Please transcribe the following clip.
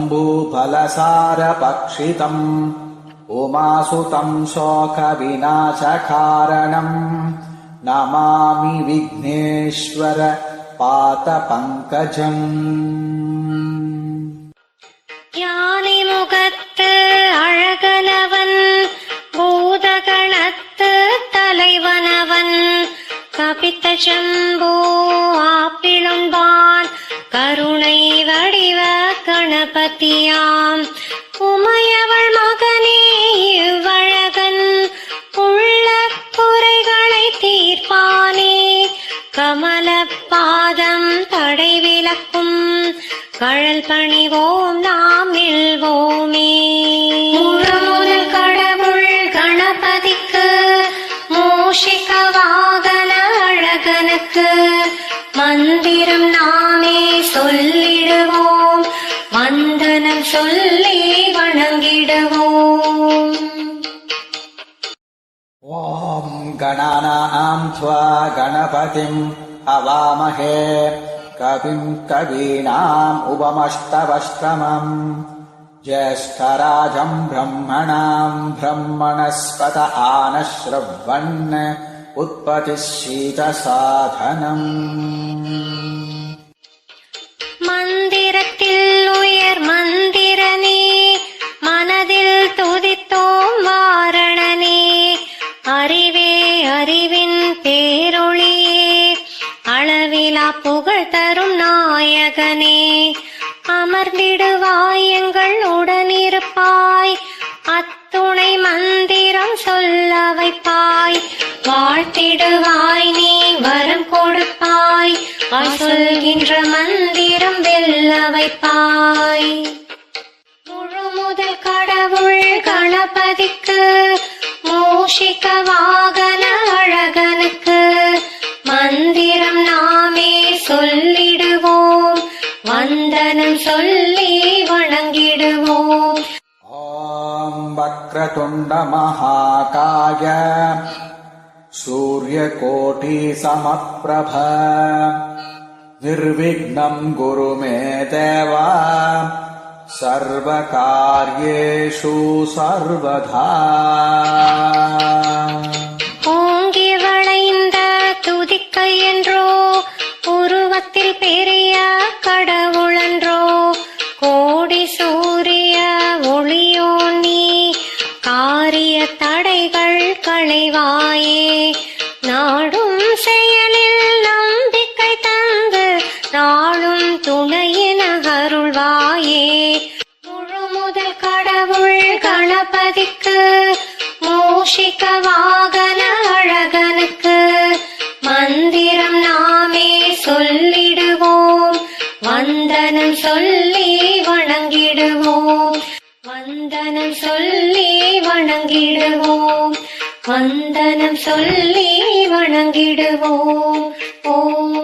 शम्भुफलसारपक्षितम् उमासुतम् शोकविनाशकारणम् नमामि विघ्नेश्वर पातपङ्कजम् யானை முகத்து அழகனவன் பூதகணத்து தலைவனவன் கபித்த சம்போ பதியாம் உமையவள் மகனே இவ்வழகன் உள்ள குறைகளை தீர்ப்பானே. கமல பாதம் தடை விளக்கும் கழல் பணிவோம் நாம் நில்வோமே. முழுமுதல் கடவுள் கணபதிக்கு மூஷிக வாகன அழகனுக்கு மந்திரம் நாமே சொல்லிடுவோம். வந்தனம் சொல்லி வணங்கிடுவோம் ॐ गणानाम् त्वा गणपतिम् अवामहे कविम् कवीनाम् उपमष्टवष्टमम् ज्येष्ठराजम् ब्रह्मणाम् ब्रह्मणस्पत आनश्रवन् उत्पतिः शीतसाधनम् அறிவே அறிவின் பேரொளியே அளவிலா புகழ் தரும் நாயகனே அமர்ந்திடுவாய் எங்கள் உடனிருப்பாய். அத்துணை மந்திரம் சொல்ல வைப்பாய். வாழ்த்திடுவாய் நீ வரம் கொடுப்பாய். சொல்கின்ற மந்திரம் வெல்ல வைப்பாய். முழு முதல் கடவுள் கணபதிக்கு கோஷிக்க வாகன அழகனுக்கு மந்திரம் நாமே சொல்லிடுவோம். வந்தனம் சொல்லி வணங்கிடுவோம். ஓம் வக்ரதுண்ட மகாகாய சூரியகோட்டி சமப்பிரப. நிர்விக்னம் குருமே தேவா सर्वकार्येषु सर्वधा ஓங்கி வளைந்த துதிக்கை என்றோ உருவத்தில் பெரிய கடவுளன்றோ கோடி சூரிய ஒளியோ நீ காரிய தடைகள் களைவாயே கணபதிக்கு மூஷிக வாகன அழகனுக்கு மந்திரம் நாமே சொல்லிடுவோம். வந்தனம் சொல்லி வணங்கிடுவோம். வந்தனம் சொல்லி வணங்கிடுவோம். வந்தனம் சொல்லி வணங்கிடுவோம். ஓம் ஓம்